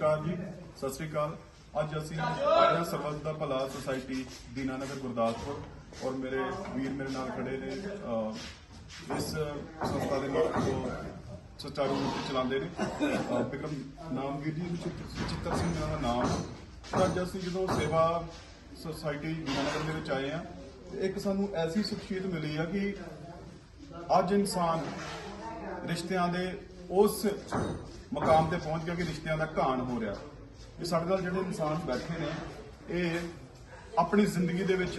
ਨਮਸਕਾਰ ਜੀ ਸਤਿ ਸ੍ਰੀ ਅਕਾਲ। ਅੱਜ ਅਸੀਂ ਆਏ ਹਾਂ ਸਰਬੱਤ ਦਾ ਭਲਾ ਸੁਸਾਇਟੀ ਦੀਨਾਨਗਰ ਗੁਰਦਾਸਪੁਰ ਔਰ ਮੇਰੇ ਵੀਰ ਮੇਰੇ ਨਾਲ ਖੜੇ ਨੇ ਇਸ ਸੰਸਥਾ ਦੇ ਨਾਲ ਜੋ ਸੁਚਾਰੂ ਰੂਪ ਵਿੱਚ ਚਲਾਉਂਦੇ ਨੇ ਅਹ, ਵਿਕਰਮ ਨਾਮ ਵੀਰ ਜੀ ਚਿੱਤਰ ਸਿੰਘ ਦਾ ਨਾਮ। ਤਾਂ ਅੱਜ ਅਸੀਂ ਜਦੋਂ ਸੇਵਾ ਸੁਸਾਇਟੀ ਦੀਨਾਨਗਰ ਦੇ ਵਿੱਚ ਆਏ ਹਾਂ ਇੱਕ ਸਾਨੂੰ ਐਸੀ ਸ਼ਖਸੀਅਤ ਮਿਲੀ ਆ ਕਿ ਅੱਜ ਇਨਸਾਨ ਰਿਸ਼ਤਿਆਂ ਦੇ ਉਸ ਮਕਾਮ ਤੇ ਪਹੁੰਚ ਗਿਆ ਕਿ ਰਿਸ਼ਤਿਆਂ ਦਾ ਘਾਣ ਹੋ ਰਿਹਾ। ਇਹ ਸਾਡੇ ਨਾਲ ਜਿਹੜੇ ਇਨਸਾਨ ਬੈਠੇ ਨੇ ਇਹ ਆਪਣੀ ਜ਼ਿੰਦਗੀ ਦੇ ਵਿੱਚ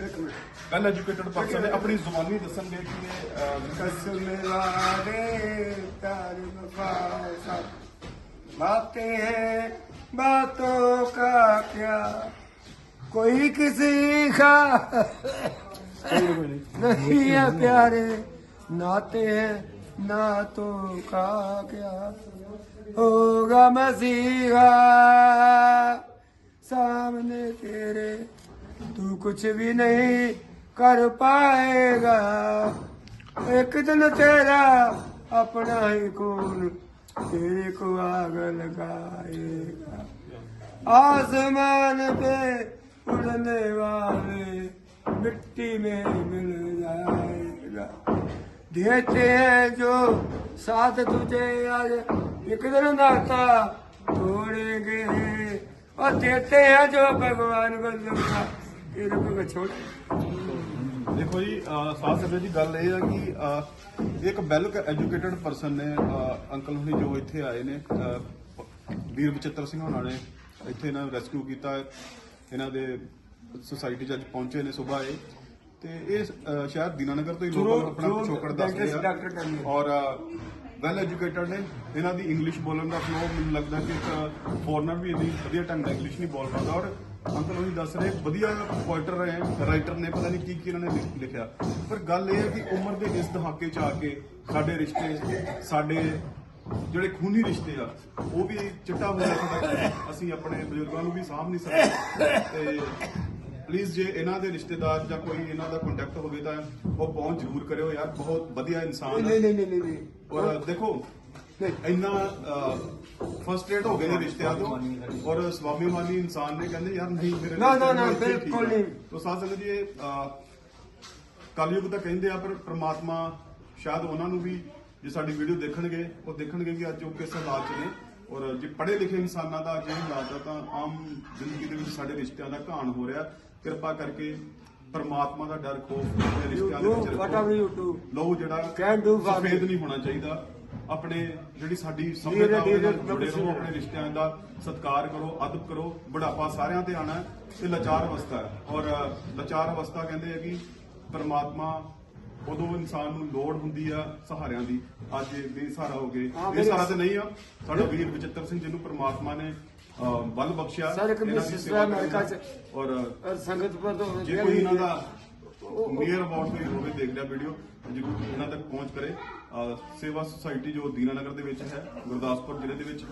ਵੈਲ ਐਜੂਕੇਟਡ ਪਰਸਨ ਨੇ ਆਪਣੀ ਜ਼ੁਬਾਨੀ ਦੱਸਣਗੇ ਕਿ ਕੋਈ ਕਿਸੇ ਖਾ ਨਹੀਂ ਹੈ ਪਿਆਰੇ ਨਾਤੇ। नाते हैं नातों का क्या होगा मसीहा सामने तेरे तू कुछ भी नहीं कर पाएगा एक दिन तेरा अपना ही खून तेरे को आग लगाएगा आसमान पे उड़ने वाले मिट्टी में मिल जाएगा देते हैं जो साथ तुझे आज एक दिन नाता तोड़ेंगे और देते हैं जो भगवान को दूंगा तेरे को छोड़ ਦੇਖੋ ਜੀ ਅਹ, ਸਾਧ ਸੰਗਤ ਜੀ ਗੱਲ ਇਹ ਆ ਕਿ ਅਹ, ਇੱਕ ਵੈਲ ਐਜੂਕੇਟਡ ਪਰਸਨ ਨੇ ਅਹ, ਅੰਕਲ ਹੁਣੀ ਜੋ ਇੱਥੇ ਆਏ ਨੇ ਅਹ, ਵੀਰ ਬਚਿੱਤਰ ਸਿੰਘ ਹੋਣਾ ਨੇ ਇੱਥੇ ਇਹਨਾਂ ਨੂੰ ਰੈਸਕਿਊ ਕੀਤਾ ਇਹਨਾਂ ਦੇ ਸੁਸਾਇਟੀ ਚ ਅੱਜ ਪਹੁੰਚੇ ਨੇ ਸਵੇਰ ਆਏ ਤੇ ਇਹ ਅਹ, ਸ਼ਾਇਦ ਦੀਨਾਨਗਰ ਤੋਂ ਹੀ ਲੋਕ ਆਪਣਾ ਪਿਛੋਕੜ ਦੱਸਦੇ dentist ਆ। ਔਰ ਵੈਲ ਐਜੂਕੇਟਡ ਨੇ। ਇਹਨਾਂ ਦੀ ਇੰਗਲਿਸ਼ ਬੋਲਣ ਦਾ ਫਲੋ ਮੈਨੂੰ ਲੱਗਦਾ ਕਿ ਇੱਕ ਫੋਰਨਰ ਵੀ ਇੰਨੀ ਵਧੀਆ ਢੰਗ ਨਾਲ ਇੰਗਲਿਸ਼ ਨਹੀਂ ਬੋਲ ਪਾਉਂਦਾ। ਔਰ ਅੰਕਲ ਉਹੀ ਦੱਸ ਰਹੇ ਵਧੀਆ ਪੋਇਟਰ ਹੈ ਰਾਈਟਰ ਨੇ ਪਤਾ ਨਹੀਂ ਕੀ ਕੀ ਇਹਨਾਂ ਨੇ ਲਿਖ- ਲਿਖਿਆ। ਪਰ ਗੱਲ ਇਹ ਹੈ ਕਿ ਉਮਰ ਦੇ ਇਸ ਦਹਾਕੇ ਚ ਆ ਕੇ ਸਾਡੇ ਰਿਸ਼ਤੇ ਸਾਡੇ ਜਿਹੜੇ ਖੂਨੀ ਰਿਸ਼ਤੇ ਆ ਉਹ ਵੀ ਚਿੱਟਾ ਹੋ ਜਾਂਦਾ ਅਸੀਂ ਆਪਣੇ ਬਜ਼ੁਰਗਾਂ ਨੂੰ ਵੀ ਸਾਂਭ ਨਹੀਂ ਸਕਦੇ। ਤੇ ਪਲੀਜ਼ ਜੇ ਇਹਨਾਂ ਦੇ ਰਿਸ਼ਤੇਦਾਰ ਜਾਂ ਕੋਈ ਇਹਨਾਂ ਦਾ ਕੰਟੈਕਟ ਹੋਵੇ ਤਾਂ ਉਹ ਪਹੁੰਚ ਜ਼ਰੂਰ ਕਰਿਓ ਯਾਰ ਬਹੁਤ ਵਧੀਆ ਇਨਸਾਨ ਹੈ। ਨਹੀਂ ਨਹੀਂ ਨਹੀਂ ਨਹੀਂ। ਔਰ ਦੇਖੋ ਇੰਨਾ ਫਸਟ ਰੇਟ ਹੋ ਗਏ ਨੇ ਰਿਸ਼ਤਿਆਂ ਤੋਂ ਔਰ ਸਵਾਮੀਮਾਨੀ ਇਨਸਾਨ ਨੇ ਕਹਿੰਦੇ ਯਾਰ ਨਹੀਂ ਮੇਰੇ ਨਾ ਨਾ ਨਾ ਬਿਲਕੁਲ ਨਹੀਂ। ਤੋਂ ਸਾਧ ਸੰਗਤ ਜੀ ਇਹ ਕਲਯੁਗ ਤਾਂ ਕਹਿੰਦੇ ਆ ਪਰ ਪ੍ਰਮਾਤਮਾ ਸ਼ਾਇਦ ਉਹਨਾਂ ਨੂੰ ਵੀ ਜੇ ਸਾਡੀ ਵੀਡੀਓ ਦੇਖਣਗੇ ਉਹ ਦੇਖਣਗੇ ਕਿ ਅੱਜ ਉਹ ਕਿਸ ਹਾਲਾਤ 'ਚ ਨੇ। ਔਰ ਜੇ ਪੜ੍ਹੇ ਲਿਖੇ ਇਨਸਾਨਾਂ ਦਾ ਜੇ ਹਾਲਾਤ ਆ ਤਾਂ ਆਮ ਜ਼ਿੰਦਗੀ ਦੇ ਵਿੱਚ ਸਾਡੇ ਰਿਸ਼ਤਿਆਂ ਦਾ ਘਾਣ ਹੋ ਰਿਹਾ ਕਿਰਪਾ ਕਰਕੇ ਪ੍ਰਮਾਤਮਾ ਦਾ ਡਰ ਖੋਫ ਆਪਣੇ ਰਿਸ਼ਤਿਆਂ ਦੇ ਵਿੱਚ ਰੱਖੋ. ਲਹੂ ਜਿਹੜਾ do for ਸਫੇਦ. ਨਹੀਂ ਹੋਣਾ ਚਾਹੀਦਾ ਆਪਣੇ ਜਿਹੜੀ ਸਾਡੀ ਸਭਿਅਤਾ ਉਹਦੇ ਨਾਲ dear, ਜੁੜੇ ਰਹੋ dear. ਆਪਣੇ ਰਿਸ਼ਤਿਆਂ ਦਾ ਸਤਿਕਾਰ ਕਰੋ ਅਦਬ ਕਰੋ ਬੁਢਾਪਾ ਸਾਰਿਆਂ ਤੇ ਆਣਾ ਤੇ ਲਾਚਾਰ ਅਵਸਥਾ ਔਰ ਲਾਚਾਰ ਅਵਸਥਾ ਕਹਿੰਦੇ ਆ ਕਿ ਪ੍ਰਮਾਤਮਾ ਉਦੋਂ ਇਨਸਾਨ ਨੂੰ ਲੋੜ ਹੁੰਦੀ ਆ ਸਹਾਰਿਆਂ ਦੀ। ਅੱਜ ਇਹ ਸਹਾਰਾ ਹੋ ਗਏ। ਇਹ ਸਹਾਰਾ ਤੇ ਨਹੀਂ ਆ। ਸਾਡਾ ਵੀਰ ਬਚਿੱਤਰ ਸਿੰਘ ਜਿਹਨੂੰ ਪ੍ਰਮਾਤਮਾ ਨੇ ਬਲ ਬਖਸ਼ਿਆ ਸਰ ਇੱਕ ਸਿਸਟਰ ਅਮਰੀਕਾ ਚ ਔਰ ਸੰਗਤ ਪਰ ਤੋਂ ਜੇ ਕੋਈ ਇਹਨਾਂ ਦਾ ਨੀਅਰ ਅਬਾਊਟ ਕੋਈ ਹੋਵੇ ਦੇਖ ਲਿਆ ਵੀਡੀਓ ਜੇ ਕੋਈ ਇਹਨਾਂ ਤੱਕ ਪਹੁੰਚ ਕਰੇ। ਸੇਵਾ ਸੁਸਾਇਟੀ ਜੋ ਦੀਨਾਨਗਰ ਦੇ ਵਿੱਚ ਹੈ ਗੁਰਦਾਸਪੁਰ ਜ਼ਿਲ੍ਹੇ ਦੇ ਵਿੱਚ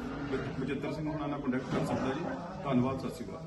ਬਚਿੱਤਰ ਸਿੰਘ ਹੁਣਾਂ ਨਾਲ ਕੰਟੈਕਟ ਕਰ ਸਕਦਾ ਜੀ। ਧੰਨਵਾਦ ਸਤਿ ਸ਼੍ਰੀ ਅਕਾਲ।